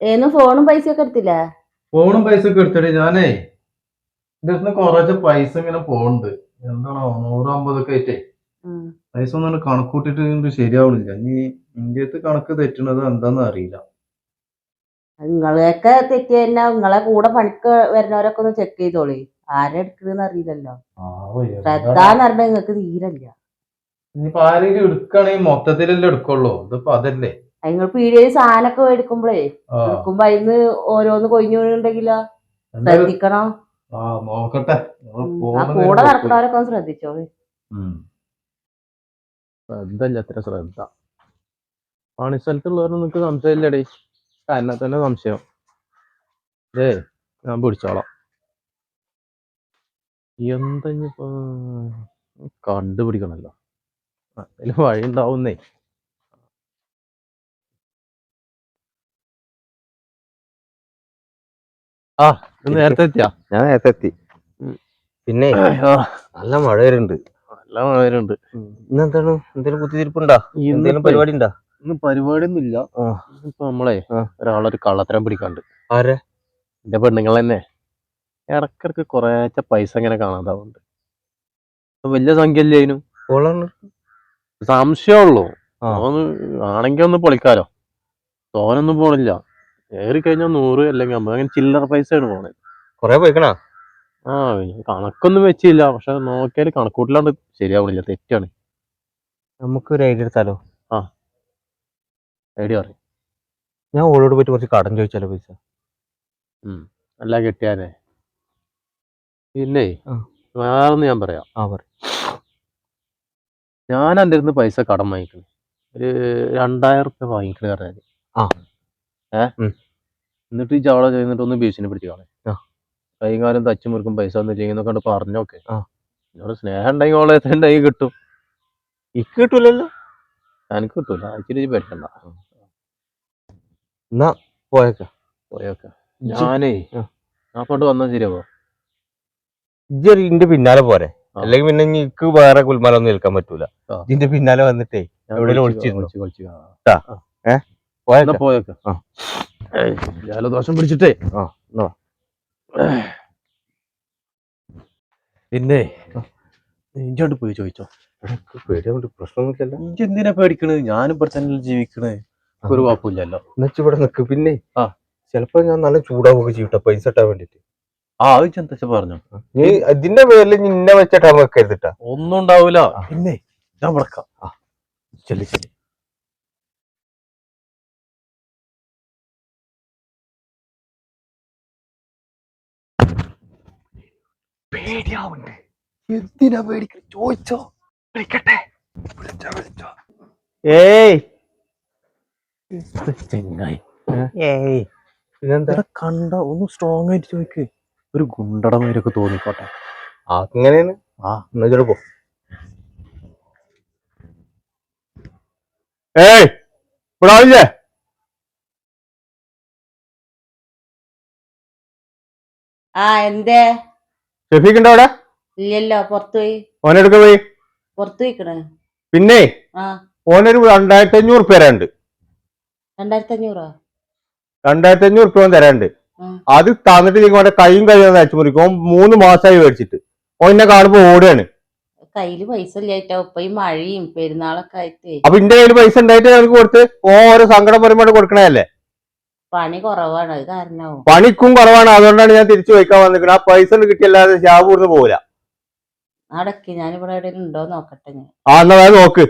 ഏന്ന് ഫോണും പൈസ ഒക്കെ എടുത്തില്ലേ? ഫോണും പൈസ ഒക്കെ എടുത്തിട്ട് ഞാനേ ഇതിന് കൊറച്ച് പൈസ ഇങ്ങനെ പോണ്ട് എന്താണോ നൂറ് അമ്പതൊക്കെ ആയിട്ടേ. പൈസ ഒന്നും കണക്കൂട്ടിട്ട് ശരിയാവണില്ല. ഇനി ഇന്ത്യത്ത് കണക്ക് തെറ്റണത് എന്താന്ന് അറിയില്ല. നിങ്ങളെയൊക്കെ തെറ്റി തന്നെ. നിങ്ങളെ കൂടെ പണിക്ക് വരുന്നവരൊക്കെ ഒന്ന് ചെക്ക് ചെയ്തോളി. ആരെ എടുക്കണെന്ന് അറിയില്ലല്ലോ. ശ്രദ്ധാന്ന് പറഞ്ഞാൽ നിങ്ങൾക്ക് തീരല്ല. ഇനിയിപ്പോ ആരെങ്കിലും എടുക്കണേ മൊത്തത്തിലല്ലേ എടുക്കുള്ളൂ. ഇതിപ്പോ അതല്ലേ. നിങ്ങൾ പീടികയിൽ സാധനമൊക്കെ മേടിക്കുമ്പോഴേ എടുക്കുമ്പോ അതിന്ന് ഓരോന്ന് കൊഴിഞ്ഞു വീണുണ്ടെങ്കിലോ എന്തായാലും ശ്രദ്ധിക്കണം. ആ നോക്കട്ടെ. കൂടെ നോക്കി. നടക്കുന്നവരൊക്കെ ഒന്ന് ശ്രദ്ധിച്ചോ? ഉം. ശ്രദ്ധ ഇല്ല അത്ര ശ്രദ്ധ. പണിസ്ഥലത്തുള്ളവരൊന്നും നിനക്ക് സംശയമില്ലടേ. എന്നെ തന്നെ സംശയം. ഏ ഞാൻ പിടിച്ചോളാം. എന്താ കണ്ടുപിടിക്കണല്ലോ. അതിൽ വഴി ഉണ്ടാവുന്നേ ആ നേരത്തെ എത്തിയാ? ഞാൻ നേരത്തെ എത്തി. പിന്നെ നല്ല മഴ വരുന്നുണ്ട്. നല്ല മഴയുണ്ട് ഇന്നെന്താണ് എന്തെങ്കിലും കുത്തിരിപ്പുണ്ടാ എന്തെങ്കിലും പരിപാടി ഉണ്ടാ ഇന്ന് പരിപാടിയൊന്നും ഇല്ല ഇപ്പൊ നമ്മളെ. ഒരാളൊരു കള്ളത്തരം പിടിക്കാണ്ട്. ആരെ? എന്റെ പെണ്ണുങ്ങൾ തന്നെ ഇടക്കിടക്ക് കുറേച്ച പൈസ ഇങ്ങനെ കാണാതാവുന്നുണ്ട്. വലിയ സംഖ്യ അല്ലേ അതിനും സംശയമുള്ളൂ ആണെങ്കിൽ ആണെങ്കി ഒന്ന് പൊളിക്കാലോ. തോനൊന്നും പോണില്ല. ഏറി കഴിഞ്ഞാൽ നൂറ് അല്ലെങ്കിൽ അമ്പത്. അങ്ങനെ ചില്ലറ പൈസയാണ് പോണത്. കൊറേ പോയിക്കണാ? ആ കണക്കൊന്നും വെച്ചില്ല. പക്ഷെ നോക്കിയാൽ കണക്കൂട്ടിലാണ്ട് ശരിയാവണില്ല. തെറ്റാണ്. നമുക്കൊരു ഐഡിയ എടുത്താലോ? ആ. ഐഡിയ പറയും. ഞാൻ ഓളോട് പോയിട്ട് കുറച്ച് കടം ചോദിച്ചാലോ പൈസ? അല്ല കിട്ടിയാലേ? ഇല്ലേ. വേറൊന്ന് ഞാൻ പറയാം. ആ പറ ഞാൻ എന്റെ അടുത്ത് പൈസ കടം വാങ്ങിക്കണേ. ഒരു രണ്ടായിരം റുപ്യ വാങ്ങിക്കണേ പറഞ്ഞാൽ ആ. എന്നിട്ട് ഈ ചാള ചെയ്യുന്നിട്ട് ഒന്ന് ഭീഷണി പിടിച്ച് കാണേ. ആ. കൈകാലം തച്ചു മുറുക്കും പൈസ ഒന്നും ചെയ്യുന്നൊക്കെ കണ്ട് പറഞ്ഞോക്കെ. എന്നോട് സ്നേഹം ഉണ്ടെങ്കിൽ ഓളെ ഉണ്ടെങ്കിൽ കിട്ടും. ഇക്ക് കിട്ടൂലല്ലോ. എനിക്ക് കിട്ടൂല. ഇജ്ജ് പേടിക്കണ്ട. എന്നാ പോയേക്ക. പോയൊക്കെ. ഞാനേ ആ. ഞാൻ കൊണ്ട് വന്നാൽ ശരിയാവോ? ഇജ്ജ് ഇന്റെ പിന്നാലെ പോരെ. അല്ലെങ്കിൽ പിന്നെ എനിക്ക് വേറെ കുൽമാലൊന്നും നിൽക്കാൻ പറ്റൂല. ഇതിന്റെ പിന്നാലെ വന്നിട്ടേ എവിടെ എവിടെയെങ്കിലും ഒളിച്ചിരുന്നു? വിളിച്ച് പോയേക്ക. ആ. ജലദോഷം പിടിച്ചിട്ടേ. ആ, എന്നാ. പിന്നെ ഇഞ്ചോട്ട് പോയി ചോദിച്ചോ? പേടിയുണ്ട് പ്രശ്നമൊന്നുമില്ലല്ലോ. ഇഞ്ച് എന്തിനാ പേടിക്കണത്? ഞാനും ഇവിടെ തന്നെ ജീവിക്കണേ. ഒരു കുഴപ്പമില്ലല്ലോ എന്നുവെച്ചാ ഇവിടെ നിക്ക് പിന്നെ. ആ. ചിലപ്പോ ഞാൻ നല്ല ചൂടാവുക ചെയ്യട്ടെ പൈസ ഇട്ടാൻ വേണ്ടിട്ട്. ആ ചെന്തച്ച പറഞ്ഞു നീ ഇതിന്റെ പേരിൽ നിന്നെ വെച്ചിട്ടാ വെക്കരുതിട്ടാ ഒന്നും ഉണ്ടാവൂല. പിന്നെ ഞാൻ വിളക്കാം ആ. ചെല്ലി ചെല്ലി പേടിയാവുണ്ട്. എന്തിനാ പേടിക്കണ ചോദിച്ചോ. വിളിക്കട്ടെ. വിളിച്ചോ വിളിച്ചോ. ഏയ്. ചെങ്ങായി. ഏയ്. ഇതെന്താ? കണ്ട ഒന്ന് സ്ട്രോങ് ആയിട്ട് ചോദിക്ക്. ഒരു ഗുണ്ടടമാരൊക്കെ തോന്നിക്കോട്ടെ. അങ്ങനെയാണ് ആ. എന്നാ പോ. ഏയ്. ഇവിടെ ആളില്ലേ? ആ എന്തേ? ഷെഫീഖ് ഉണ്ടോ അവിടെ? ഇല്ലല്ലോ പുറത്തുപോയി ഓനെടുക്ക പോയി. പുറത്തു പോയിക്കണ്. പിന്നെ ആ. ഓനൊരു രണ്ടായിരത്തി അഞ്ഞൂറ് ഉറുപ്പ്യ തരാണ്ട് രണ്ടായിരത്തി അഞ്ഞൂറോ രണ്ടായിരത്തി അഞ്ഞൂറ് ഉറുപ്പ്യ ഓൻ തരാണ്ട്. ആ. അത് തന്നിട്ട് നിങ്ങളുടെ കൈയും കഴിയാൻ അയച്ചു മുറിക്കും. ഓൻ മൂന്ന് മാസമായി മേടിച്ചിട്ട്. ഓൻ എന്നെ കാണുമ്പോ ഓടുകയാണ് കയ്യിൽ പൈസ ഇല്ലായിട്ടോ. ഇപ്പൊ ഈ മഴയും പെരുന്നാളൊക്കെ ആയിട്ട്. അപ്പൊ എന്റെ കയ്യിൽ പൈസ ഉണ്ടായിട്ട് അവർക്ക് കൊടുത്ത് ഓരോ സങ്കടം വരുമ്പോൾ കൊടുക്കണതല്ലേ? പണി കുറവാണ് അത് കാരണവും. പണിക്കും കുറവാണ്. അതുകൊണ്ടാണ് ഞാൻ തിരിച്ചു വയ്ക്കാൻ വന്നിരിക്കുന്നത്. ആ പൈസ ഒന്നും കിട്ടിയല്ലാതെ ഷാബ് പോകില്ല അടക്കി ഞാനിവിടെ എവിടെയെങ്കിലും ഉണ്ടോ നോക്കട്ടെ ഞാൻ. ആ എന്നാ നോക്ക്.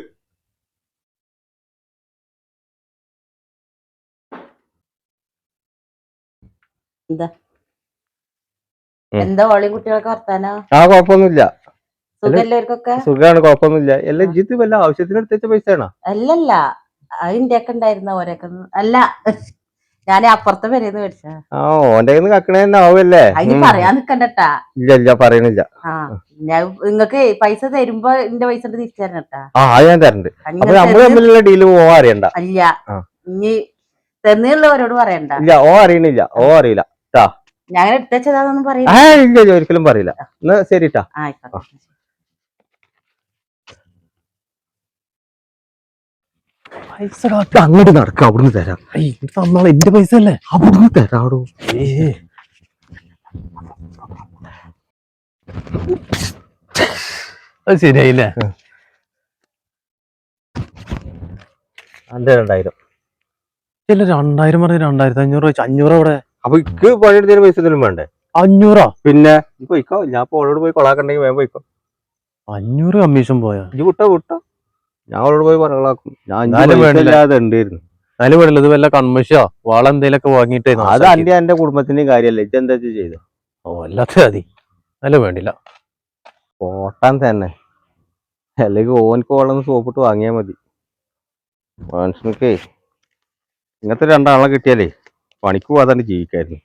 എന്താ? എന്താ ഓളി കുട്ടികളൊക്കെ വർത്താനോ? ആ കുഴപ്പമൊന്നുമില്ല. സുഖല്ലവർക്കൊക്കെ സുഖമാണ് കുഴപ്പമൊന്നുമില്ല. എല്ലാ വല്ല ആവശ്യത്തിന് എടുത്ത പൈസയാണോ? അല്ലല്ല അതിന്റെ ഒക്കെ ഉണ്ടായിരുന്ന ഓരൊക്കെ. അല്ല ഞാൻ അപ്പുറത്തെ പേരേന്ന് മേടിച്ച ആ ഓന്റെ കയ്യിൽ നിന്ന് കക്കണേ തന്നെ അതിന് പറയാൻ നിക്കണ്ടട്ടാ. ഇല്ല ഇല്ല പറയണില്ല. ആ ഞാൻ നിങ്ങക്ക് പൈസ തരുമ്പോ എന്റെ പൈസ തിരിച്ചു ആ ഞാൻ തരണ്ട്. അപ്പൊ തമ്മിലുള്ള ഡീൽ അറിയണ്ട. അല്ല ആ. ഇനി തെന്നുള്ളവരോട് പറയണ്ട. ഇല്ല ഓ അറിയണില്ല ഓ അറിയില്ല. ഞാൻ എടുത്തച്ചതാന്നൊന്നും പറയില്ല ഇല്ല ഇല്ല, ഒരിക്കലും പറയില്ല. എന്നാ ശരിട്ടാ. ആയിക്കോട്ടെ പൈസ അങ്ങോട്ട് നടക്ക അവിടുന്ന് തരാം. ഇത് തന്നാളെ എന്റെ പൈസ അല്ലേ അവിടുന്ന് തരാടോ. ഏ. അത് ശരിയായില്ലേ? അന്റെ രണ്ടായിരം. ചില രണ്ടായിരം പറഞ്ഞ രണ്ടായിരത്തി അഞ്ഞൂറ് വെച്ച്. അഞ്ഞൂറ് അവിടെ അപ്പൊ ഇക്ക് പണിയെടുത്തതിന് പൈസ എന്തെങ്കിലും വേണ്ടേ? അഞ്ഞൂറാ? പിന്നെ പോയിക്കോ. ഞാൻ ഇപ്പൊ ഓളോട് പോയി കൊളാക്കണ്ടെങ്കിൽ വേഗം പോയിക്കോ. അഞ്ഞൂറ് കമ്മീഷൻ പോയാ? ഇജ്ജ് വിട്ടോ വിട്ടോ. ഞാൻ അവളോട് പോയി പറകളാക്കും ഞാൻ. ഇല്ലാതെ ഉണ്ടായിരുന്നു എന്നാലും വേണ്ടില്ല ഇത് വല്ല കൺമശോ വള എന്തേലൊക്കെ വാങ്ങിയിട്ടേ അത്. അന്റെ എന്റെ കുടുംബത്തിന്റെ കാര്യല്ലേ ഇജ്ജ് എന്താ ചെയ്ത? ഓ അല്ലാത്ത മതി. എന്നാലും വേണ്ടില്ല ഓട്ടാൻ തന്നെ. അല്ലെങ്കിൽ ഓനക്ക് വളർന്ന് സോപ്പിട്ട് വാങ്ങിയാ മതി. മനുഷ്യനൊക്കെ. ഇങ്ങനത്തെ രണ്ടാളെ കിട്ടിയാലേ പണിക്ക് പോകാതെ ജീവിക്കായിരുന്നു.